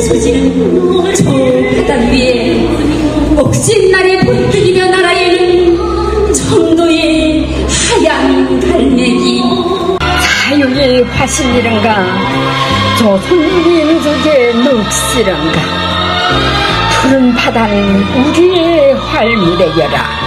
소지는 저 바다 위에 목진 날에 본뜨기며 날아인 전도의 하얀 갈매기. 자유의 화신이란가? 조선님 조개 녹시란가? 푸른 바다는 우리의 활미래여라.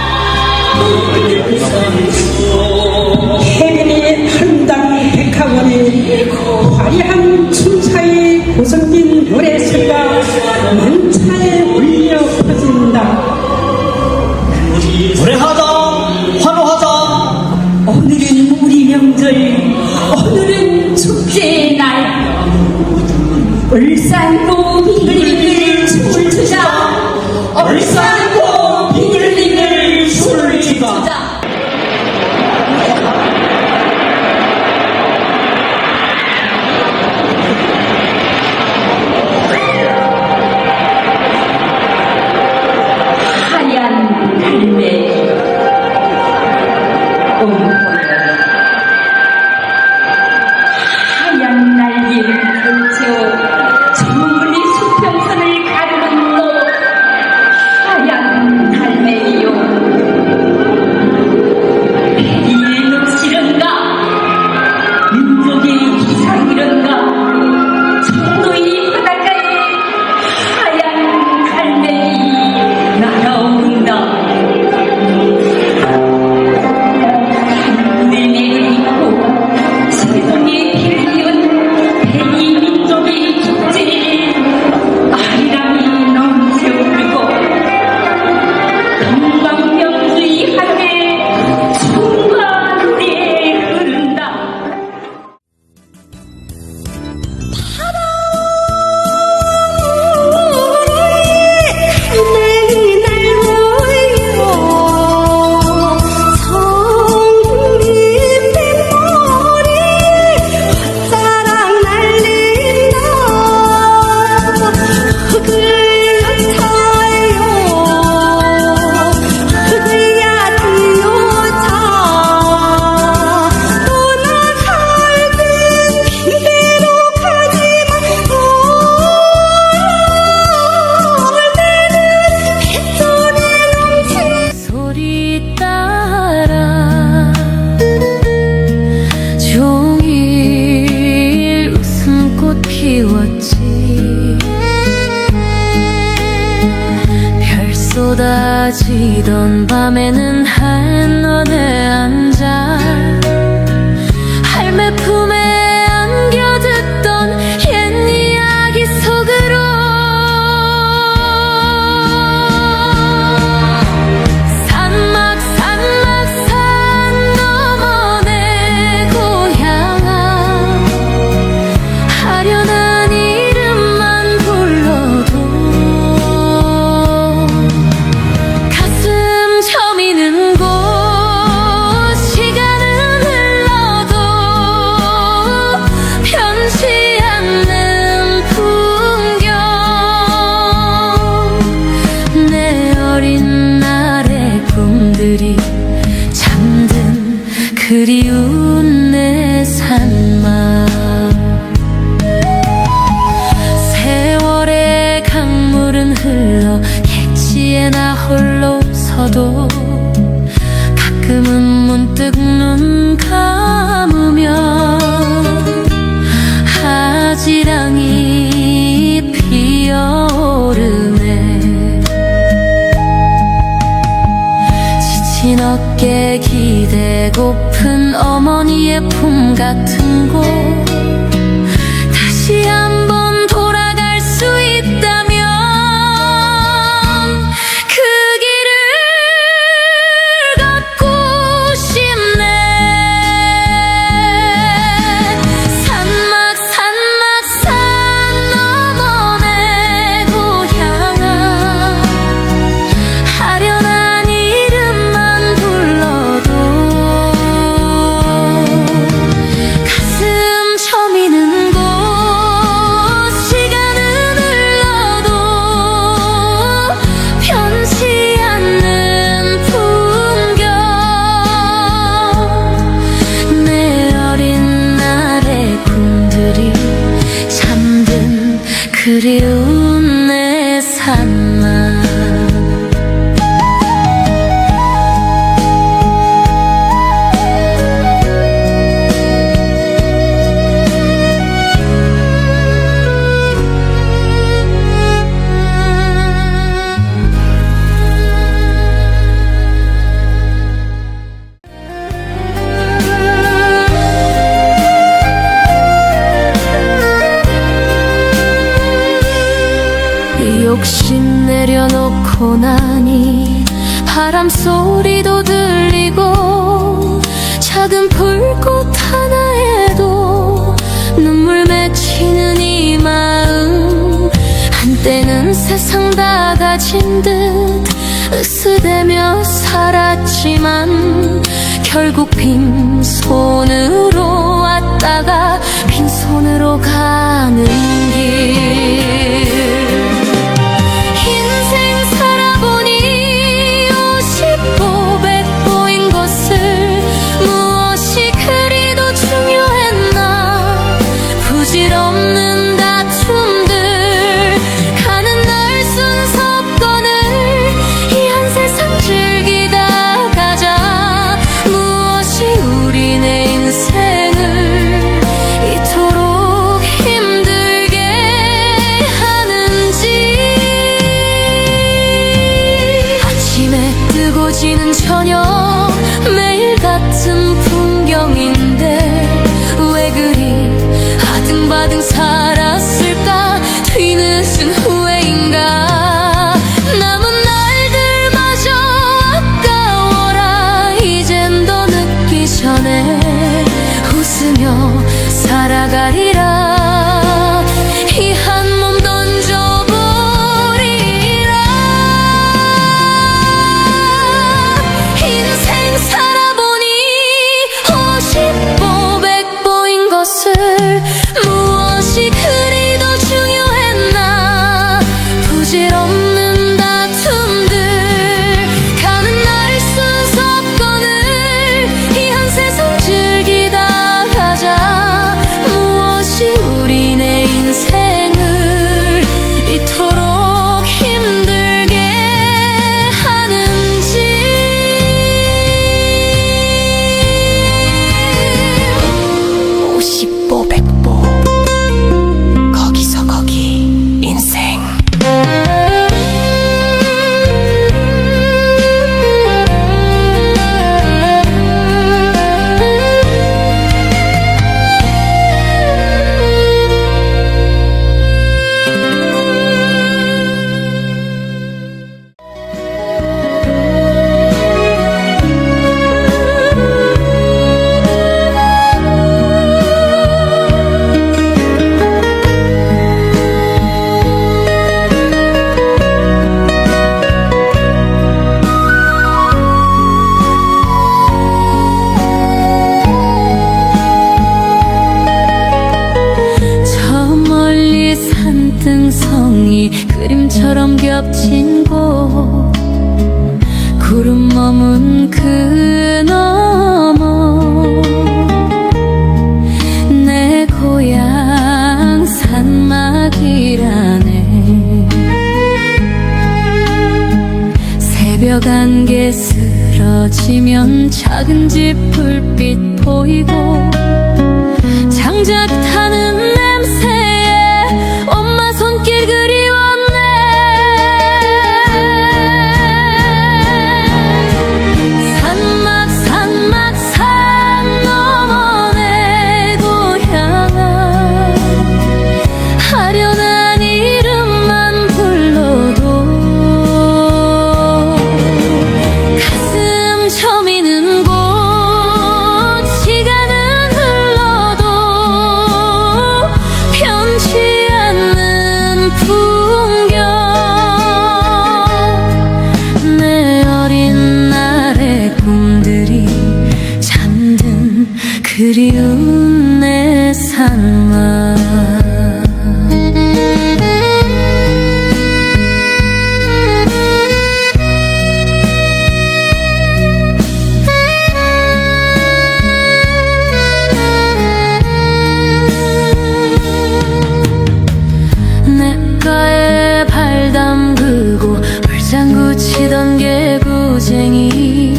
지던 밤에는 한눈에 앉아. 할매 품에 그리운 내 산마 세월의 강물은 흘러 객지에 나 홀로 어깨 기대고픈 어머니의 품 같은 곳. 꽃 하나에도 눈물 맺히는 이 마음. 한때는 세상 다 가진 듯 으스대며 살았지만 결국 빈손으로 왔다가 빈손으로 가는 길 전에 웃으며 살아가리라. 이 한 몸 던져버리라. 인생 살아보니 오십보 백보인 것을 무엇이 그리 도 중요했나? 부질없는 등성이 그림처럼 겹친 곳. 구름 머문 그 너머. 내 고향 산막이라네. 새벽 안개 쓰러지면 작은 집 불빛 보이고 장구치던 개구쟁이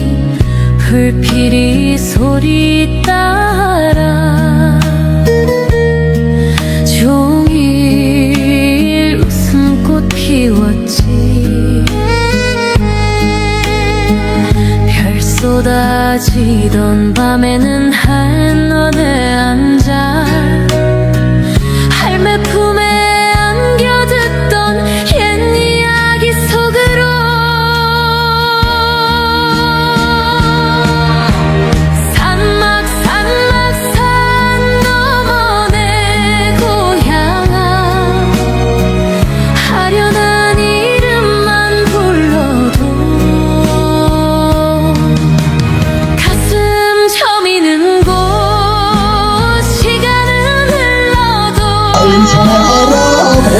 불필이 소리 따 지던 밤에는 한너의 안.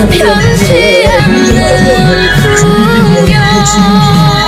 변치 않는 풍경.